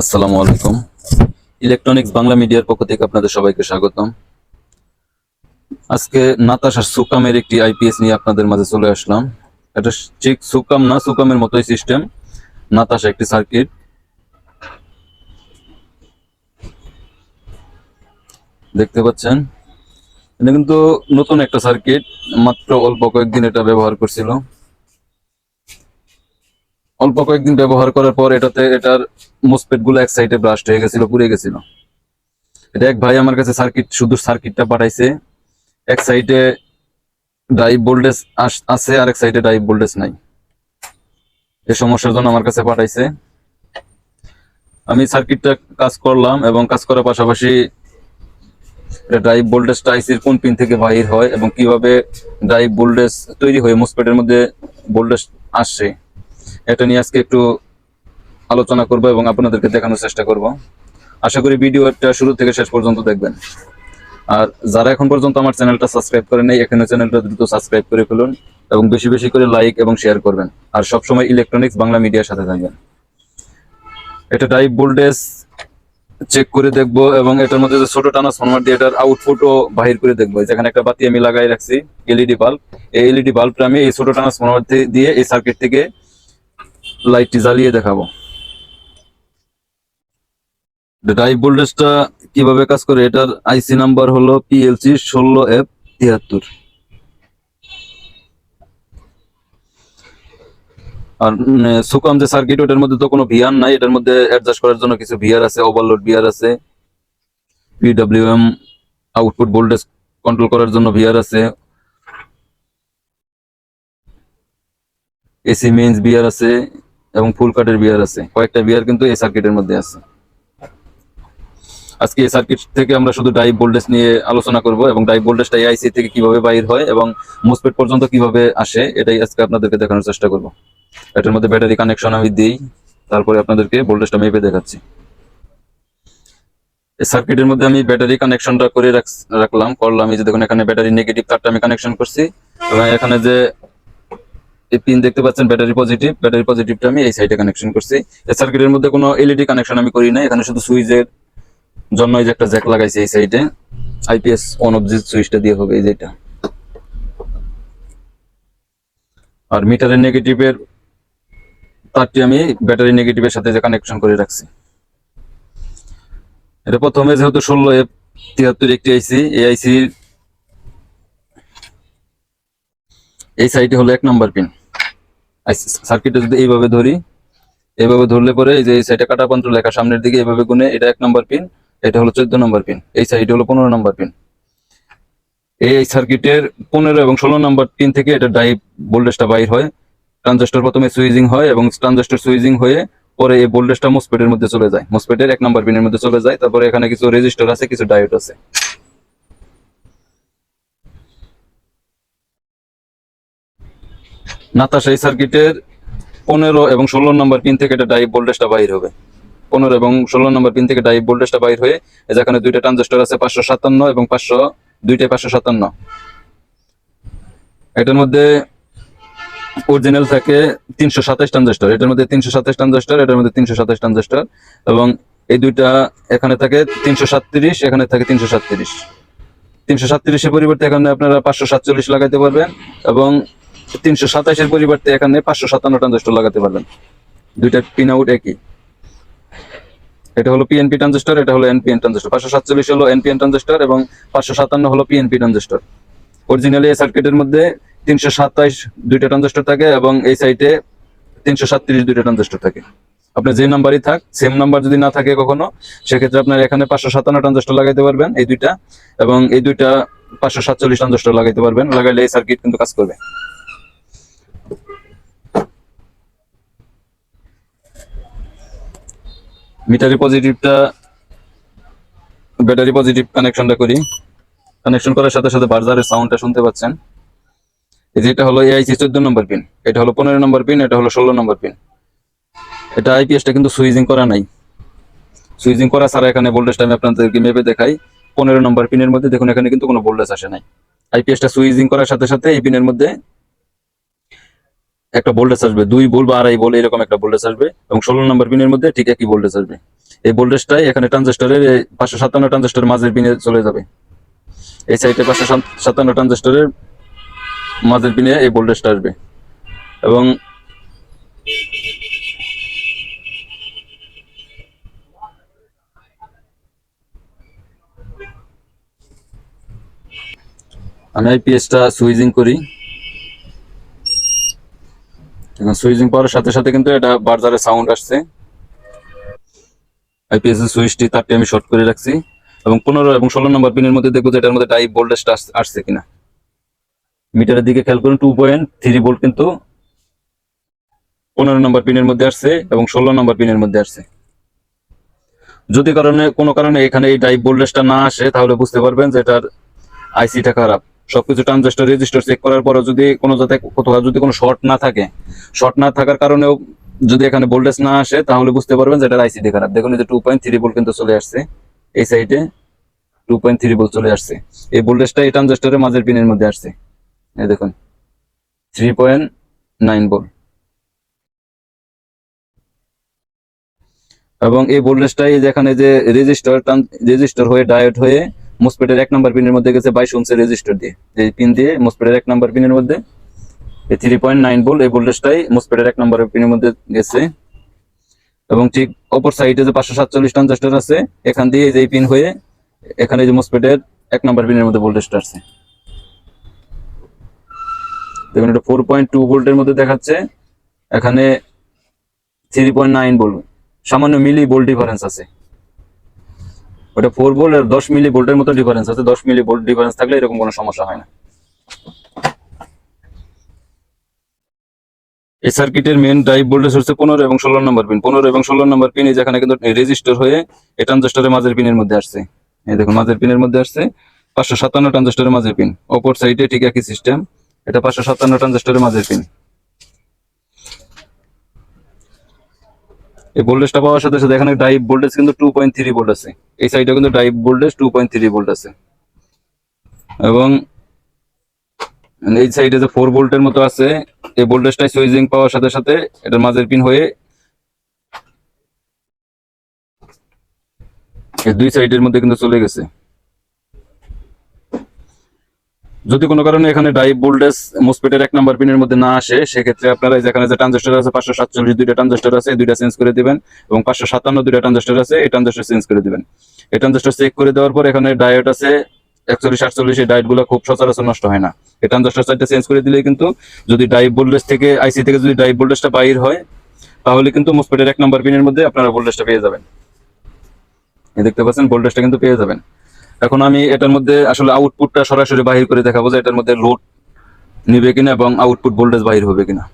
আসসালামু আলাইকুম। ইলেকট্রনিক্স বাংলা মিডিয়ার পক্ষ থেকে আপনাদের সবাইকে স্বাগতম। আজকে নাতাশা সুকামের একটি আইপিএস নিয়ে আপনাদের মাঝে চলে আসলাম। এটা ঠিক সুকাম না, সুকামের মতোই সিস্টেম নাতাশা একটি সার্কিট দেখতে পাচ্ছেন? এটা কিন্তু নতুন একটা সার্কিট মাত্র অল্প কয়েকদিন এটা ব্যবহার করছিল। অল্প কয়েকদিন ব্যবহার করার পর এটাতে এটার মোসপেটগুলো এক সাইডে ব্রাস্ট হয়ে গেছিল, পুড়ে গেছিল। এটা এক ভাই আমার কাছে সার্কিট শুধু সার্কিটটা পাঠাইছে। এক সাইডে ড্রাইভ ভোল্টেজ আছে আর এক সাইডে ড্রাইভ ভোল্টেজ নাই। এই সমস্যার জন্য আমার কাছে পাঠাইছে। আমি সার্কিটটা কাজ করলাম এবং কাজ করার পাশাপাশি ড্রাইভ ভোল্টেজটা আইসির কোন পিন থেকে বাহির হয় এবং কীভাবে ড্রাইভ ভোল্টেজ তৈরি হয়ে মোসপেটের মধ্যে ভোল্টেজ আসছে এটা নিয়ে আজকে একটু আলোচনা করব এবং আপনাদেরকে দেখানোর চেষ্টা করব। আশা করি ভিডিওটা শুরু থেকে শেষ পর্যন্ত দেখবেন। আর যারা এখন পর্যন্ত আমার চ্যানেলটা সাবস্ক্রাইব করে নেই, এখানে চ্যানেলটা দ্রুত সাবস্ক্রাইব করে ফেলুন এবং বেশি বেশি করে লাইক এবং শেয়ার করবেন। আর সবসময় ইলেকট্রনিক্স বাংলা মিডিয়ার সাথে থাকবেন। এটা টাইপ ভোল্টেজ চেক করে দেখব এবং এটার মধ্যে যে ছোট ট্রান্সফরমার দিয়ে এটার আউটপুটও বাহির করে দেখব। যেখানে একটা বাতি আমি লাগাই রাখছি এলইডি বাল্ব এই এলইডি বাল্বটা আমি এই ছোট টানা ট্রান্সফরমার দিয়ে এই সার্কিট থেকে লাইটটি জ্বালিয়ে দেখাবো। ড্রাইভ ভোল্টেজটা কীভাবে কাজ করে? এটার আইসি নাম্বার হলো পিএলসি ষোলো এফ তিয়াত্তর। আর সুকাম যে সার্কিট ওটার মধ্যে তো কোনো ভিআর নাই। এটার মধ্যে অ্যাডজাস্ট করার জন্য কিছু ভিআর আছে ওভারলোড ভিআর আছে। পিডব্লিউএম আউটপুট ভোল্টেজ কন্ট্রোল করার জন্য ভিআর আছে। এসি মেইনস বিয়ার আছে। এবং ফুল কাটের বিয়ার আছে। কয়েকটা বিয়ার কিন্তু এই সার্কিটের মধ্যে আছে। আজকে এই সার্কিট থেকে আমরা শুধু ডাইভ ভোল্টেজ নিয়ে আলোচনা করব এবং ডাইভ ভোল্টেজটা এআইসি থেকে কীভাবে বাইর হয় এবং মোসপেট পর্যন্ত কীভাবে আসে, এটাই আজকে আপনাদেরকে দেখানোর চেষ্টা করব। এটার মধ্যে ব্যাটারি কানেকশন আমি দিই, তারপরে আপনাদেরকে ভোল্টেজটা মেপে দেখাচ্ছি। এই সার্কিটের মধ্যে আমি ব্যাটারি কানেকশনটা করে রাখ- রাখলাম। করলাম, এই যে দেখুন এখানে ব্যাটারি নেগেটিভ তারটা আমি কানেকশন করছি। এবং এখানে যে এই পিন দেখতে পাচ্ছেন ব্যাটারি পজিটিভ ব্যাটারি পজিটিভটা আমি এই সাইডে কানেকশন করছি। এই সার্কিটের মধ্যে কোনো এলইডি কানেকশন আমি করি না এখানে শুধু সুইচের জন্য এই যে একটা জ্যাক লাগাইছি এই সাইডে আইপিএস অন অফ যে সুইচটা দিয়ে হবে এই যেটা। আর মিটারের নেগেটিভের তারটি আমি ব্যাটারি নেগেটিভের সাথে যে কানেকশন করে রাখছি। এটা প্রথমে যেহেতু ষোলো এফ তিয়াত্তর একটি আইসি এই আইসির এই সাইডে হলো এক নাম্বার পিন সার্কিটে যদি এইভাবে ধরি, এইভাবে ধরলে পরে এই যে এই সাইডে কাটা পন্ত্র লেখা, সামনের দিকে এইভাবে গুনে, এটা এক নাম্বার পিন এটা হলো চোদ্দ নম্বর পিন এই সাইড হলো পনেরো নম্বর পিন এই সার্কিটের পনেরো এবং ষোলো নম্বর পিন থেকে এটা ডাইভ ভোল্টেজটা বাইর হয় ট্রানজিস্টর প্রথমে সুইজিং হয় এবং ট্রানজিস্টর সুইজিং হয়ে পরে এই ভোল্টেজটা মোসপেটের মধ্যে চলে যায়। মোসপেটের এক নম্বর পিনের মধ্যে চলে যায়, তারপরে এখানে কিছু রেজিস্টার আছে, কিছু ডায়োড আছে। নাতাশা এই সার্কিটের পনেরো এবং ষোলো নম্বর পিন থেকে এটা ডাইভ ভোল্টেজটা বাইর হবে। পনেরো এবং ষোলো নম্বর পিন থেকে ডাইভ ভোল্টেজটা বাইর হয়ে এই যে এখানে দুইটা ট্রানজিস্টর আছে, পাঁচশো সাতান্ন এবং পাঁচশো দুইটাই পাঁচশো সাতান্ন। এটার মধ্যে অরিজিনাল থাকে তিনশো সাতাশ ট্রানজিস্টর এটার মধ্যে তিনশো সাতাশ ট্রানজিস্টর এটার মধ্যে তিনশো সাতাশ ট্রানজিস্টর এবং এই দুইটা এখানে থাকে তিনশো সাতত্রিশ, এখানে থাকে তিনশো সাতত্রিশ। তিনশো সাতত্রিশের পরিবর্তে এখানে আপনারা পাঁচশো সাতচল্লিশ লাগাইতে পারবেন এবং তিনশো সাতাশের পরিবর্তে এখানে পাঁচশো সাতান্ন ট্রানজিস্টর লাগাতে পারবেন। দুইটা পিন আউট একই। এটা হলো পিএনপি ট্রানজিস্টর এটা হলো এনপিএন ট্রানজিস্টর পাঁচশো সাতচল্লিশ হলো এনপিএন ট্রানজিস্টর এবং পাঁচশো সাতান্ন হলো পিএনপি ট্রানজিস্টর অরিজিনালি এই সার্কিটের মধ্যে তিনশো সাতাইশ দুইটা ট্রানজিস্টর থাকে এবং এই সাইটে তিনশো সাতত্রিশ দুইটা ট্রানজিস্টর থাকে। আপনার যে নাম্বারই থাক সেম নাম্বার যদি না থাকে কখনো, সেক্ষেত্রে আপনার এখানে পাঁচশো সাতান্ন ট্রানজিস্টর লাগাইতে পারবেন এই দুইটা এবং এই দুইটা পাঁচশো সাতচল্লিশ ট্রানজিস্টর লাগাইতে পারবেন। লাগাইলে এই সার্কিট কিন্তু কাজ করবে। মিটারি পজিটিভটা, ব্যাটারি পজিটিভ কানেকশনটা করি। কানেকশন করার সাথে সাথে বার্জারের সাউন্ডটা শুনতে পাচ্ছেন। এই যে এটা হলো এআইসি চোদ্দ নম্বর পিন এটা হলো পনেরো নম্বর পিন এটা হলো ষোলো নম্বর পিন এটা আইপিএসটা কিন্তু সুইজিং করা নাই। সুইজিং করা ছাড়া এখানে ভোল্টেজটা আমি আপনাদেরকে মেপে দেখাই। পনেরো নম্বর পিনের মধ্যে দেখুন, এখানে কিন্তু কোনো ভোল্টেজ আসে নাই। আইপিএসটা সুইজিং করার সাথে সাথে এই পিনের মধ্যে একটা ভোল্টেজ আসবে। দুই ভোল্ট বা আড়াই ভোল্ট এরকম একটা ভোল্টেজ আসবে এবং ষোলো নম্বর পিনের মধ্যে ঠিক একই ভোল্টেজ আসবে। এই ভোল্টেজটাই এখানে ট্রানজিস্টরের পাঁচশো সাতান্ন ট্রানজিস্টরের মাঝের পিনে চলে যাবে। এই সাইডে পাঁচশো সাতান্ন ট্রানজিস্টরের মাঝের পিনে এই ভোল্টেজটা আসবে। এবং আমি আইপিএসটা সুইজিং করি। সুইচিং করার সাথে সাথে কিন্তু এটা বার্জারে সাউন্ড আসছে। আইপিএস এর সুইচটি তারটি আমি শর্ট করে রাখছি। এবং পনেরো এবং ষোলো নম্বর পিনের মধ্যে দেখব যে এটার মধ্যে টাইপ ভোল্টেজটা আসছে কিনা। মিটারের দিকে খেয়াল করুন টু পয়েন্ট থ্রি ভোল্ট কিন্তু পনেরো নম্বর পিনের মধ্যে আসছে এবং ষোলো নম্বর পিনের মধ্যে আসছে। যদি কারণে কোনো কারণে এখানে এই টাইপ ভোল্টেজটা না আসে, তাহলে বুঝতে পারবেন যে এটার আইসিটা খারাপ। সবকিছু ট্রানজিস্টর রেজিস্টার চেক করার পরে যদি কোনো যাতে কোথাও যদি কোনো শর্ট না থাকে শর্ট না থাকার কারণেও যদি এখানে ভোল্টেজ না আসে, তাহলে বুঝতে পারবেন যে এটার আইসিটি খারাপ। দেখুন যে টু পয়েন্ট থ্রি ভোল্ট কিন্তু চলে আসছে। এই সাইডে টু পয়েন্ট থ্রি ভোল্ট চলে আসছে। এই ভোল্টেজটা এই ট্রানজিস্টরের মাঝের পিনের মধ্যে আসছে। এই দেখুন থ্রি পয়েন্ট নাইন ভোল্ট এবং এই ভোল্টেজটাই যেখানে যে রেজিস্টার রেজিস্টার হয়ে ডায়োড হয়ে মোসপেটের এক নাম্বার পিনের মধ্যে গেছে বাইশ ওমসের রেজিস্টার দিয়ে। এই পিন দিয়ে মোসপেটের এক নাম্বার পিনের মধ্যে এই থ্রি পয়েন্ট নাইন ভোল্ট এই ভোল্টেজটাই মোসপেটের এক নাম্বার পিনের মধ্যে গেছে। এবং ঠিক অপর সাইডে যে পাঁচশো সাতচল্লিশ ট্রানজিস্টার আছে, এখান দিয়ে যে পিন হয়ে এখানে যে মোসপেটের এক নাম্বার পিনের মধ্যে ভোল্টেজটা আসছে দেখুন, এটা ফোর পয়েন্ট টু ভোল্টের মধ্যে দেখাচ্ছে। এখানে থ্রি পয়েন্ট নাইন ভোল্ট সামান্য মিলি ভোল্ট ডিফারেন্স আছে। ওটা ফোর ভোল্ট আর দশ মিলি ভোল্টের মতো ডিফারেন্স আছে। দশ মিলি ভোল্ট ডিফারেন্স থাকলে এরকম কোনো সমস্যা হয় না। এই সার্কিটের মেন ড্রাইভ ভোল্টেজ হচ্ছে পনেরো এবং ষোলো নম্বর পিন পনেরো এবং ষোলো নম্বর পিন এই যেখানে কিন্তু রেজিস্টার হয়ে এই ট্রানজিস্টরের মাঝের পিনের মধ্যে আসছে। এই দেখুন, মাঝের পিনের মধ্যে আসছে। পাঁচশো সাতান্ন ট্রানজিস্টরের মাঝের পিন অপর সাইডে ঠিক একই সিস্টেম এটা পাঁচশো সাতান্ন ট্রানজিস্টরের মাঝের পিন এই ভোল্টেজটা পাওয়ার সাথে সাথে এখানে ড্রাইভ ভোল্টেজ কিন্তু টু পয়েন্ট থ্রি ভোল্ট আছে। এই সাইডে কিন্তু type voltage two point three volt আছে। এবং এই সাইডে যে ফোর ভোল্টের মতো আছে, এই ভোল্টেজটা সুইজিং পাওয়ার সাথে সাথে এটার মাঝের পিন হয়ে এই দুই সাইডের মধ্যে কিন্তু চলে গেছে। যদি কোনো কারণে এখানে ড্রাইভ ভোল্টেজ মোসপেটের এক নাম্বার পিনের মধ্যে না আসে, সেক্ষেত্রে আপনারা যেখানে যে ট্রানজিস্টর আছে, পাঁচশো সাতচল্লিশ দুইটা ট্রানজিস্টর আছে দুইটা চেঞ্জ করে দিবেন এবং পাঁচশো সাতান্ন দুইটা ট্রানজিস্টর আছে, এই ট্রানজিস্টর চেঞ্জ করে দিবেন। এই ট্রানজিস্টর চেক করে দেওয়ার পর এখানে ডায়োড আছে, একচল্লিশ আটচল্লিশ, এই ডায়োডগুলো খুব সচরাচর নষ্ট হয় না। এই ট্রানজিস্টর সাইডটা চেঞ্জ করে দিলে কিন্তু যদি ড্রাইভ ভোল্টেজ থেকে আইসি থেকে যদি ড্রাইভ ভোল্টেজটা বাইর হয়, তাহলে কিন্তু মোসপেটের এক নাম্বার পিনের মধ্যে আপনারা ভোল্টেজটা পেয়ে যাবেন। দেখতে পাচ্ছেন ভোল্টেজটা কিন্তু পেয়ে যাবেন। এখন আমি এটার মধ্যে আসলে আউটপুটটা সরাসরি বাহির করে দেখাবো যে এটার মধ্যে লোড নিবে কিনা এবং আউটপুট ভোল্টেজ বাহির হবে কিনা।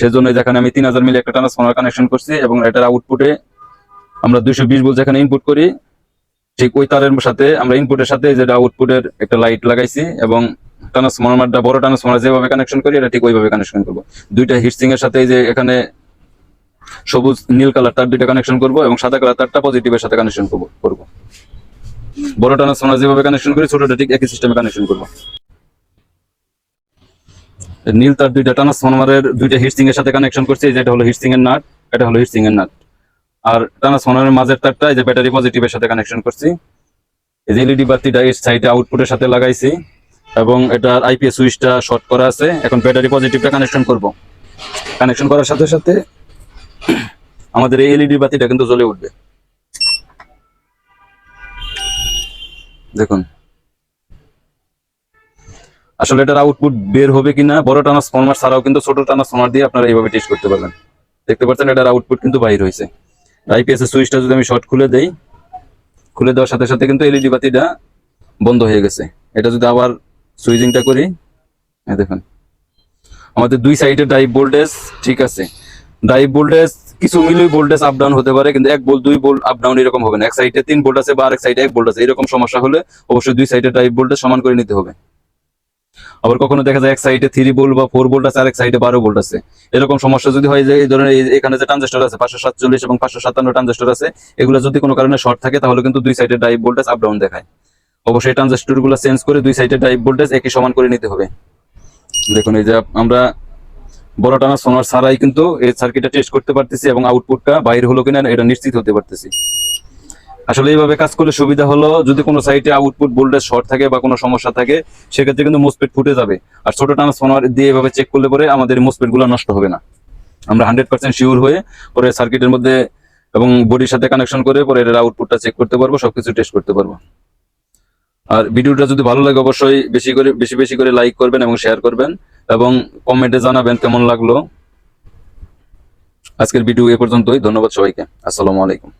সেজন্য যেখানে আমি তিন হাজার মিলি একটা ট্রান্সফর্মার কানেকশন করছি এবং এটার আউটপুটে আমরা দুইশো বিশ ভোল্ট যেখানে ইনপুট করি, ঠিক ওই তারের সাথে আমরা ইনপুটের সাথে যেটা আউটপুটের একটা লাইট লাগাইছি এবং ট্রান্সফর্মারটা বড় ট্রান্সফর্মার যেভাবে কানেকশন করি, এটা ঠিক ওইভাবে কানেকশন করব। দুইটা হিটসিং এর সাথে যে এখানে সবুজ নীল কালার তার দুইটা কানেকশন করব এবং সাদা কালার তারটা পজিটিভের সাথে কানেকশন করব করব। বড় ট্রান্সফর্মার যেভাবে কানেকশন করি, ছোটটা ঠিক একই সিস্টেমে কানেকশন করব। নীল তার দুইটা ট্রান্সফর্মারের দুইটা হিটসিং এর সাথে কানেকশন করছি যেটা হলো হিটসিং এর নাট, এটা হলো হিটসিং এর নাট। আর ট্রান্সফর্মারের মাঝের তারটা, এই যে ব্যাটারি পজিটিভের সাথে কানেকশন করছি। এই যে এলইডি বাতিটা এই সাইডে আউটপুটের সাথে লাগাইছি, এবং এটার আইপিএস সুইচটা শর্ট করা আছে। এখন ব্যাটারি পজিটিভটা কানেকশন করব। কানেকশন করার সাথে সাথে আমাদের এই এলইডি বাতিটা কিন্তু জ্বলে উঠবে। দেখুন। আসলে এটার আউটপুট বের হবে কিনা, বড় টানা ট্রান্সফর্মার ছাড়াও কিন্তু ছোট টানা ট্রান্সফর্মার দিয়ে আপনারা এইভাবে টেস্ট করতে পারবেন। দেখতে পাচ্ছেন এটার আউটপুট কিন্তু বাইর হয়েছে। আইপিএস সুইচটা যদি আমি শর্ট খুলে দেই, খুলে দেওয়ার সাথে সাথে কিন্তু এলইডি বাতিটা বন্ধ হয়ে গেছে। এটা যদি আবার সুইচিংটা করি, এই দেখুন। আমাদের দুই সাইডে ড্রাইভ ভোল্টেজ ঠিক আছে। ড্রাইভ ভোল্টেজ, কিছু মিলিয়ে ভোল্টেজ আপ হতে পারে, কিন্তু এক ভোল্ট, দুই ভোল্ট আপ ডাউন এরকম হবে না। এক সাইডে তিন ভোল্ট আছে বা আরেক সাইডে এক ভোল্ট আছে, এরকম সমস্যা হলে অবশ্যই দুই সাইডে ড্রাইভ ভোল্টেজ সমান করে নিতে হবে। আবার কখনো দেখা যায় এক সাইডে থ্রি ভোল্ট বা ফোর ভোল্ট আছে, আরেক সাইডে বারো ভোল্ট আছে। এরকম সমস্যা যদি হয় যে, এই ধরনের এখানে যে ট্রানজিস্টর আছে, পাঁচশো সাতচল্লিশ এবং পাঁচশো সাতান্ন ট্রানজিস্টর আছে, এগুলো যদি কোনো কারণে শর্ট থাকে, তাহলে কিন্তু দুই সাইডে ড্রাইভ ভোল্টেজ আপ ডাউন দেখায়। অবশ্যই ট্রানজিস্টরগুলো চেঞ্জ করে দুই সাইডে ড্রাইভ ভোল্টেজ একই সমান করে নিতে হবে। দেখুন, এই যে আমরা বড় টানা সোনার ছাড়াই কিন্তু এই সার্কিটটা টেস্ট করতে পারতেছি এবং আউটপুটটা বাইরে হলো কিনা এটা নিশ্চিত হতে পারতেছি। আসলে এইভাবে কাজ করলে সুবিধা হলো, যদি কোনো সাইটে আউটপুট ভোল্টেজ শর্ট থাকে বা কোনো সমস্যা থাকে, সেক্ষেত্রে কিন্তু মোসপেট ফুটে যাবে। আর ছোট ট্রান্সফরমার দিয়ে এভাবে চেক করলে পরে আমাদের মোসপেটগুলো নষ্ট হবে না। আমরা হান্ড্রেড পার্সেন্ট শিওর হয়ে পরে সার্কিটের মধ্যে এবং বডির সাথে কানেকশন করে পরে এটার আউটপুটটা চেক করতে পারব, সবকিছু টেস্ট করতে পারব। আর ভিডিওটা যদি ভালো লাগে অবশ্যই বেশি করে, বেশি বেশি করে লাইক করবেন এবং শেয়ার করবেন এবং কমেন্টে জানাবেন কেমন লাগল। আজকের ভিডিও এ পর্যন্তই, ধন্যবাদ সবাইকে, আসসালামু আলাইকুম।